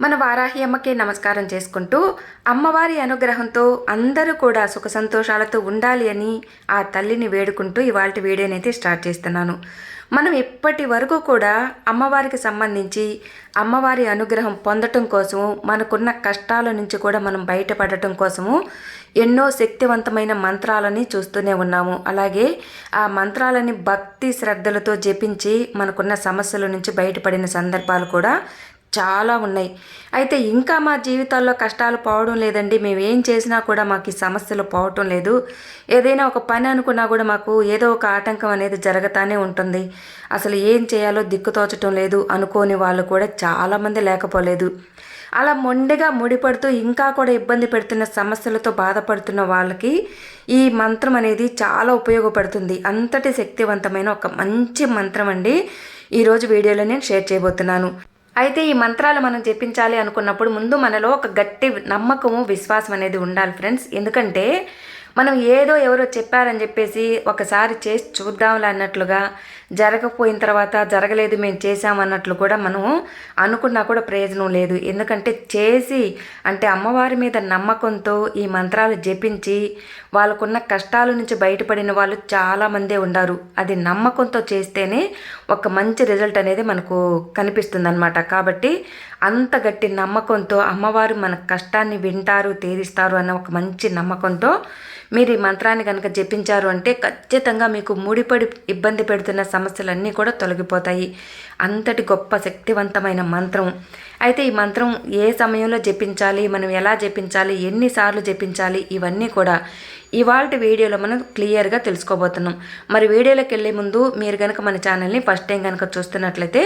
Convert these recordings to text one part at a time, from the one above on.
మన వారాహి అమ్మకి నమస్కారం చేసుకుంటూ అమ్మవారి అనుగ్రహంతో అందరూ కూడా సుఖ సంతోషాలతో ఉండాలి అని ఆ తల్లిని వేడుకుంటూ ఇవాళ వీడియోనైతే స్టార్ట్ చేస్తున్నాను. మనం ఇప్పటి వరకు కూడా అమ్మవారికి సంబంధించి అమ్మవారి అనుగ్రహం పొందటం కోసము మనకున్న కష్టాల నుంచి కూడా మనం బయటపడటం కోసము ఎన్నో శక్తివంతమైన మంత్రాలని చూస్తూనే ఉన్నాము. అలాగే ఆ మంత్రాలని భక్తి శ్రద్ధలతో జపించి మనకున్న సమస్యల నుంచి బయటపడిన సందర్భాలు కూడా చాలా ఉన్నాయి. అయితే ఇంకా మా జీవితాల్లో కష్టాలు పోవడం లేదండి. మేము ఏం చేసినా కూడా మాకు ఈ సమస్యలు పోవటం లేదు. ఏదైనా ఒక పని అనుకున్నా కూడా మాకు ఏదో ఒక ఆటంకం అనేది జరగతానే ఉంటుంది. అసలు ఏం చేయాలో దిక్కుతోచటం లేదు అనుకోని వాళ్ళు కూడా చాలామంది లేకపోలేదు. అలా మొండిగా ముడిపడుతూ ఇంకా కూడా ఇబ్బంది పెడుతున్న సమస్యలతో బాధపడుతున్న వాళ్ళకి ఈ మంత్రం అనేది చాలా ఉపయోగపడుతుంది. అంతటి శక్తివంతమైన ఒక మంచి మంత్రం అండి. ఈరోజు వీడియోలో నేను షేర్ చేయబోతున్నాను. అయితే ఈ మంత్రాలు మనం చెప్పించాలి అనుకున్నప్పుడు ముందు మనలో ఒక గట్టి నమ్మకము విశ్వాసం అనేది ఉండాలి ఫ్రెండ్స్. ఎందుకంటే మనం ఏదో ఎవరో చెప్పారని చెప్పేసి ఒకసారి చేసి చూద్దాంలే అన్నట్లుగా జరగకపోయిన తర్వాత జరగలేదు మేము చేసామన్నట్లు కూడా మనం అనుకున్నా కూడా ప్రయోజనం లేదు. ఎందుకంటే చేసి అంటే అమ్మవారి మీద నమ్మకంతో ఈ మంత్రాలు జపించి వాళ్ళకున్న కష్టాల నుంచి బయటపడిన వాళ్ళు చాలామందే ఉన్నారు అది నమ్మకంతో చేస్తేనే ఒక మంచి రిజల్ట్ అనేది మనకు కనిపిస్తుంది అనమాట కాబట్టి అంత గట్టి నమ్మకంతో అమ్మవారు మన కష్టాన్ని వింటారు తీరుస్తారు అన్న ఒక మంచి నమ్మకంతో మీరు ఈ మంత్రాన్ని కనుక జపించారు అంటే ఖచ్చితంగా మీకు ముడిపడి ఇబ్బంది పెడుతున్న సమస్యలన్నీ కూడా తొలగిపోతాయి. అంతటి గొప్ప శక్తివంతమైన మంత్రం. అయితే ఈ మంత్రం ఏ సమయంలో జపించాలి మనం ఎలా జపించాలి ఎన్నిసార్లు జపించాలి ఇవన్నీ కూడా ఇవాళ వీడియోలో మనం క్లియర్గా తెలుసుకోబోతున్నాం. మరి వీడియోలోకి వెళ్ళే ముందు మీరు కనుక మన ఛానల్ని ఫస్ట్ టైం కనుక చూస్తున్నట్లయితే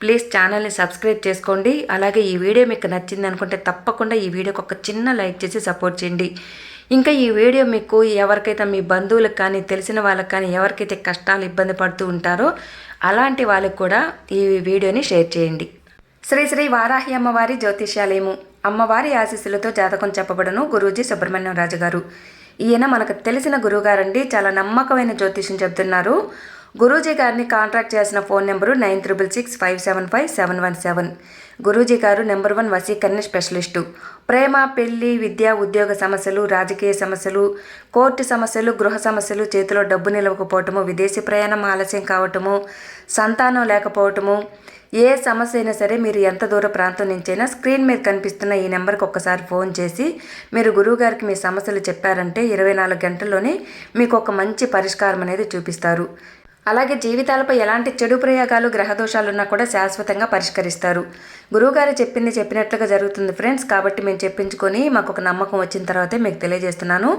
ప్లీజ్ ఛానల్ని సబ్స్క్రైబ్ చేసుకోండి. అలాగే ఈ వీడియో మీకు నచ్చింది అనుకుంటే తప్పకుండా ఈ వీడియోకి ఒక చిన్న లైక్ చేసి సపోర్ట్ చేయండి. ఇంకా ఈ వీడియో మీకు ఎవరికైతే మీ బంధువులకు కానీ తెలిసిన వాళ్ళకి కానీ ఎవరికైతే కష్టాలు ఇబ్బంది పడుతూ ఉంటారో అలాంటి వాళ్ళకి కూడా ఈ వీడియోని షేర్ చేయండి. శ్రీ శ్రీ వారాహి అమ్మవారి జ్యోతిష్యాలయము. అమ్మవారి ఆశీస్సులతో జాతకం చెప్పబడను గురూజీ సుబ్రహ్మణ్యం రాజు గారు ఈయన మనకు తెలిసిన గురువుగారండి. చాలా నమ్మకమైన జ్యోతిష్యం చెప్తున్నారు. గురూజీ గారిని కాంట్రాక్ట్ చేసిన phone number nine triple six five seven five seven one seven. Guruji గారు నెంబర్ వన్ వసీకరణ స్పెషలిస్టు. ప్రేమ పెళ్ళి విద్య ఉద్యోగ సమస్యలు రాజకీయ సమస్యలు కోర్టు సమస్యలు గృహ సమస్యలు చేతిలో డబ్బు నిలవకపోవటము విదేశీ ప్రయాణం ఆలస్యం కావటము సంతానం లేకపోవటము ఏ సమస్య అయినా సరే మీరు ఎంత దూర ప్రాంతం నుంచైనా స్క్రీన్ మీద కనిపిస్తున్న ఈ నెంబర్కి ఒక్కసారి ఫోన్ చేసి మీరు గురువుగారికి మీ సమస్యలు చెప్పారంటే ఇరవై నాలుగు గంటల్లోనే మీకు ఒక మంచి పరిష్కారం అనేది చూపిస్తారు. అలాగే జీవితాలపై ఎలాంటి చెడు ప్రయోగాలు గ్రహదోషాలున్నా కూడా శాశ్వతంగా పరిష్కరిస్తారు. గురువుగారు చెప్పింది చెప్పినట్లుగా జరుగుతుంది ఫ్రెండ్స్. కాబట్టి మేము చెప్పించుకొని మాకు ఒక నమ్మకం వచ్చిన తర్వాతే మీకు తెలియజేస్తున్నాను.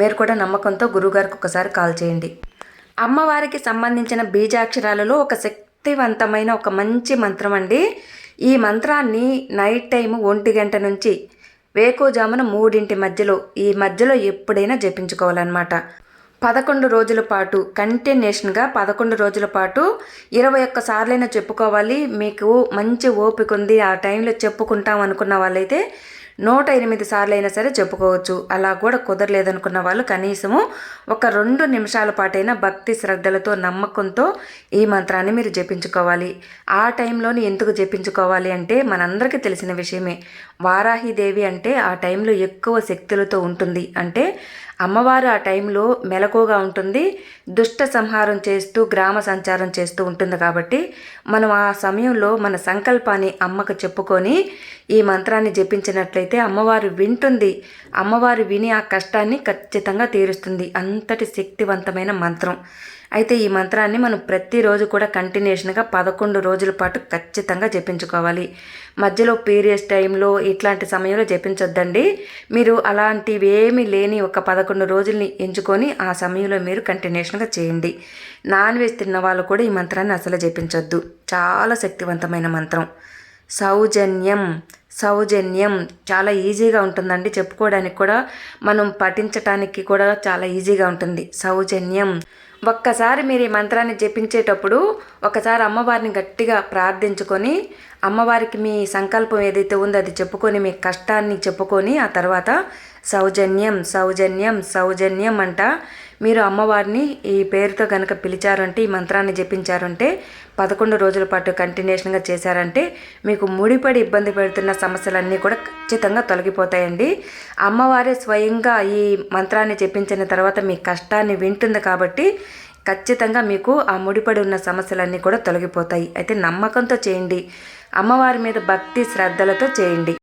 మీరు కూడా నమ్మకంతో గురువుగారికి ఒకసారి కాల్ చేయండి. అమ్మవారికి సంబంధించిన బీజాక్షరాలలో ఒక శక్తివంతమైన ఒక మంచి మంత్రం అండి. ఈ మంత్రాన్ని నైట్ టైం ఒంటి గంట నుంచి వేకోజామున మూడింటి మధ్యలో ఈ మధ్యలో ఎప్పుడైనా జపించుకోవాలన్నమాట. పదకొండు రోజుల పాటు కంటిన్యూషన్గా పదకొండు రోజుల పాటు ఇరవై ఒక్క సార్లైనా చెప్పుకోవాలి. మీకు మంచి ఓపిక ఉంది. ఆ టైంలో చెప్పుకుంటాం అనుకున్న వాళ్ళైతే నూట ఎనిమిది సార్లు అయినా సరే చెప్పుకోవచ్చు. అలా కూడా కుదరలేదనుకున్న వాళ్ళు కనీసము ఒక రెండు నిమిషాల పాటైనా భక్తి శ్రద్ధలతో నమ్మకంతో ఈ మంత్రాన్ని మీరు జపించుకోవాలి. ఆ టైంలోని ఎందుకు జపించుకోవాలి అంటే మనందరికీ తెలిసిన విషయమే. వారాహిదేవి అంటే ఆ టైంలో ఎక్కువ శక్తులతో ఉంటుంది. అంటే అమ్మవారు ఆ టైంలో మెలకుగా ఉంటుంది దుష్ట సంహారం చేస్తూ గ్రామ సంచారం చేస్తూ ఉంటుంది కాబట్టి మనం ఆ సమయంలో మన సంకల్పాన్ని అమ్మకు చెప్పుకొని ఈ మంత్రాన్ని జపించినట్లయితే అమ్మవారు వింటుంది. అమ్మవారు విని ఆ కష్టాన్ని ఖచ్చితంగా తీరుస్తుంది. అంతటి శక్తివంతమైన మంత్రం. అయితే ఈ మంత్రాన్ని మనం ప్రతిరోజు కూడా కంటిన్యూషన్గా పదకొండు రోజుల పాటు ఖచ్చితంగా జపించుకోవాలి. మధ్యలో పీరియడ్స్ టైంలో ఇట్లాంటి సమయంలో జపించొద్దండి. మీరు అలాంటివి ఏమీ లేని ఒక పదకొండు రోజుల్ని ఎంచుకొని ఆ సమయంలో మీరు కంటిన్యూషన్గా చేయండి. నాన్ వెజ్ తిన్న వాళ్ళు కూడా ఈ మంత్రాన్ని అసలు జపించొద్దు. చాలా శక్తివంతమైన మంత్రం. సౌజన్యం సౌజన్యం. చాలా ఈజీగా ఉంటుందండి చెప్పుకోవడానికి కూడా. మనం పఠించటానికి కూడా చాలా ఈజీగా ఉంటుంది. సౌజన్యం. ఒక్కసారి మీరు ఈ మంత్రాన్ని జపించేటప్పుడు ఒకసారి అమ్మవారిని గట్టిగా ప్రార్థించుకొని అమ్మవారికి మీ సంకల్పం ఏదైతే ఉందో అది చెప్పుకొని మీ కష్టాన్ని చెప్పుకొని ఆ తర్వాత సౌజన్యం సౌజన్యం సౌజన్యం అంట మీరు అమ్మవారిని ఈ పేరుతో కనుక పిలిచారంటే ఈ మంత్రాన్ని జపించారంటే పదకొండు రోజుల పాటు కంటిన్యూషన్గా చేశారంటే మీకు ముడిపడి ఇబ్బంది పెడుతున్న సమస్యలన్నీ కూడా ఖచ్చితంగా తొలగిపోతాయండి. అమ్మవారే స్వయంగా ఈ మంత్రాన్ని జపించిన తర్వాత మీ కష్టాన్ని వింటుంది కాబట్టి ఖచ్చితంగా మీకు ఆ ముడిపడి ఉన్న సమస్యలన్నీ కూడా తొలగిపోతాయి. అయితే నమ్మకంతో చేయండి. అమ్మవారి మీద భక్తి శ్రద్ధలతో చేయండి.